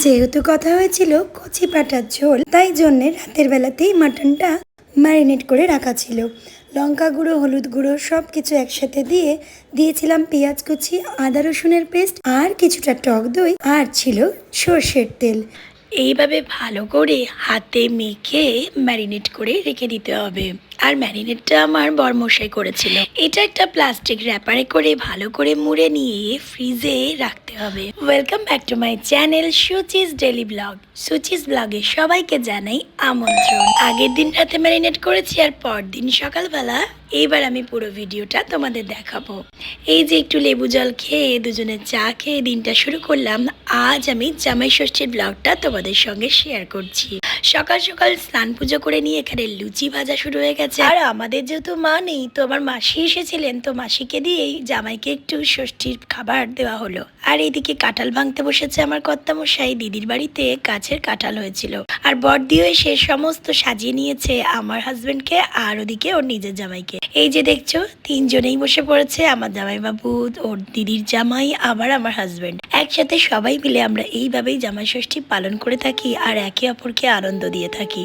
যেহেতু কথা হয়েছিল কচি পাটার ঝোল, তাই জন্যে রাতের বেলাতেই মাটনটা ম্যারিনেট করে রাখা ছিল। লঙ্কা গুঁড়ো, হলুদ গুঁড়ো সব কিছু একসাথে দিয়ে দিয়েছিলাম পেঁয়াজ কুচি, আদা রসুনের পেস্ট আর কিছুটা টক দই আর ছিল সর্ষের তেল। এইভাবে ভালো করে হাতে মেখে ম্যারিনেট করে রেখে দিতে হবে। আর ম্যারিনেটটা আমার বরমশাই করেছিল। এটা একটা প্লাস্টিক র্যাপারে করে ভালো করে মুড়ে নিয়ে ফ্রিজে রাখতে হবে। Welcome back to my channel Suchi's daily vlog Suchi's ব্লগে সবাইকে জানাই আমন্ত্রণ। আগের দিন রাতে ম্যারিনেট করেছি আর পরদিন সকালবেলা এইবার আমি পুরো ভিডিওটা তোমাদের দেখাবো। এই যে একটু লেবু জল খেয়ে দুজনে চা খেয়ে দিনটা শুরু করলাম, আজ আমি জামাই ষষ্ঠীর ব্লগটা তোমাদের সঙ্গে শেয়ার করছি। সকাল সকাল স্নান পুজো করে নিয়ে এখানে লুচি ভাজা শুরু হয়ে গেছে। আর আমাদের যেহেতু মা নেই, তো আমার মাসি এসেছিলেন, তো মাসিকে দিয়েই জামাইকে একটু ষষ্ঠীর খাবার দেওয়া হলো। আর এইদিকে কাঁঠাল ভাঙতে বসেছে আমার কর্তামশাই, দিদির বাড়িতে গাছের কাঁঠাল হয়েছিল। আর বর্দিও এসে সমস্ত সাজিয়ে নিয়েছে আমার হাজবেন্ডকে আর ওদিকে ওর নিজের জামাইকে। এই যে দেখছ, তিনজনেই বসে পড়েছে, আমার জামাই বাবু ওর দিদির জামাই, আবার আমার হাজবেন্ড একসাথে সবাই মিলে আমরা এইভাবেই জামাই ষষ্ঠী পালন করে থাকি আর একে অপরকে আনন্দ দিয়ে থাকি।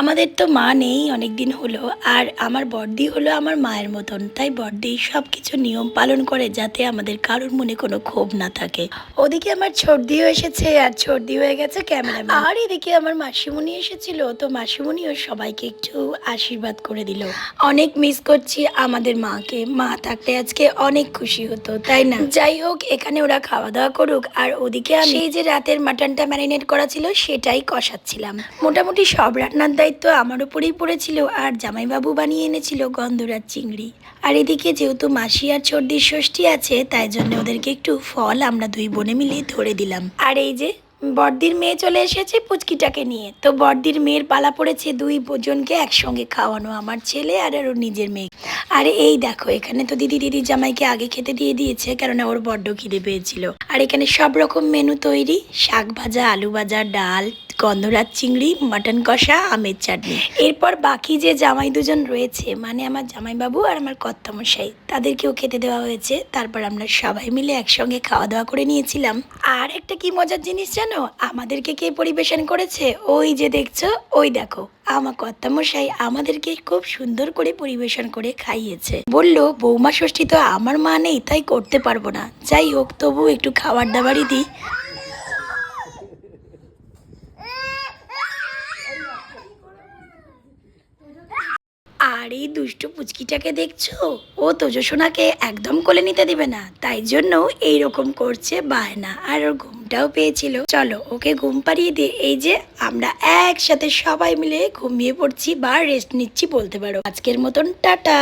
আমাদের তো মা নেই অনেক দিন হলো আর আমার বর্দি হলো আমার মায়ের মতন। তাই বর্দি সব কিছু নিয়ম পালন করে যাতে আমাদের কারোর মনে কোনো ক্ষোভ না থাকে। ওদিকে আমার ছর্দিও এসেছে আর ছর্দি হয়ে গেছে ক্যামেরা আর এদিকে আমার মাসিমণি এসেছিল তো মাসিমণিও সবাইকে একটু আশীর্বাদ করে দিল। অনেক মিস করছি আমাদের মাকে। মা থাকলে আজকে অনেক খুশি হতো তাই না? যাই হোক এখানে ওরা খাওয়া দাওয়া করুক আর ওদিকে আমি যে রাতের মাটনটা ম্যারিনেট করা ছিল সেটাই কষাচ্ছিলাম। মোটামুটি সব রান্নার দায়িত্ব আমার উপরেই পড়েছিল আর জামাইবাবু বানিয়ে এনেছিল গন্ধরাজ চিংড়ি। আর এদিকে যেহেতু মাসি আর সর্দির ষষ্ঠী আছে, তাই জন্য ওদেরকে একটু ফল আমরা দুই বোনে মিলে ধরে দিলাম। আর এই যে, বর্দির মেয়ে চলে এসেছে পুচকিটাকে নিয়ে। তো বর্দির মেয়ের পালা পড়েছে দুই জনকে একসঙ্গে খাওয়ানো, আমার ছেলে আর আর ওর নিজের মেয়ে। আর এই দেখো, এখানে তো দিদি দিদি জামাইকে আগে খেতে দিয়ে দিয়েছে, কেননা ওর বড্ড খিদে পেয়েছিল। আর এখানে সব রকম মেনু তৈরি, শাক ভাজা, আলু ভাজা, ডাল গন্ধরাজ চিংড়ি, মাটন কষা, আমের চাটনি। এরপর বাকি যে জামাই দুজন রয়েছে মানে আমার জামাইবাবু আর আমার কর্তামশাই, তাদেরকেও খেতে দেওয়া হয়েছে। তারপর আমরা সবাই মিলে একসঙ্গে খাওয়া দাওয়া করে নিয়েছিলাম। আর একটা কি মজার জিনিস জানো? আমাদেরকে কে পরিবেশন করেছে? ওই যে দেখছ? ওই দেখো। আমার কর্তামশাই আমাদেরকে খুব সুন্দর করে পরিবেশন করে খাইয়েছে। বলল, বৌমা ষষ্ঠী তো আমার মা নেই, তাই করতে পারব না। যাই হোক তবু একটু খাবার দাবারই দিই। আর এই দুষ্টু পুচকিটাকে দেখছ? ও তোজসোনাকে একদম কোলে নিতে দিবে না। তাই জন্য এই রকম করছে বায়না। আর ওর ঘুমটাও পেয়েছিল। চলো, ওকে ঘুম পাড়িয়ে দিয়ে এই যে আমরা একসাথে সবাই মিলে ঘুমিয়ে পড়ছি বা রেস্ট নিচ্ছি বলতে পারো। আজকের মতন টাটা।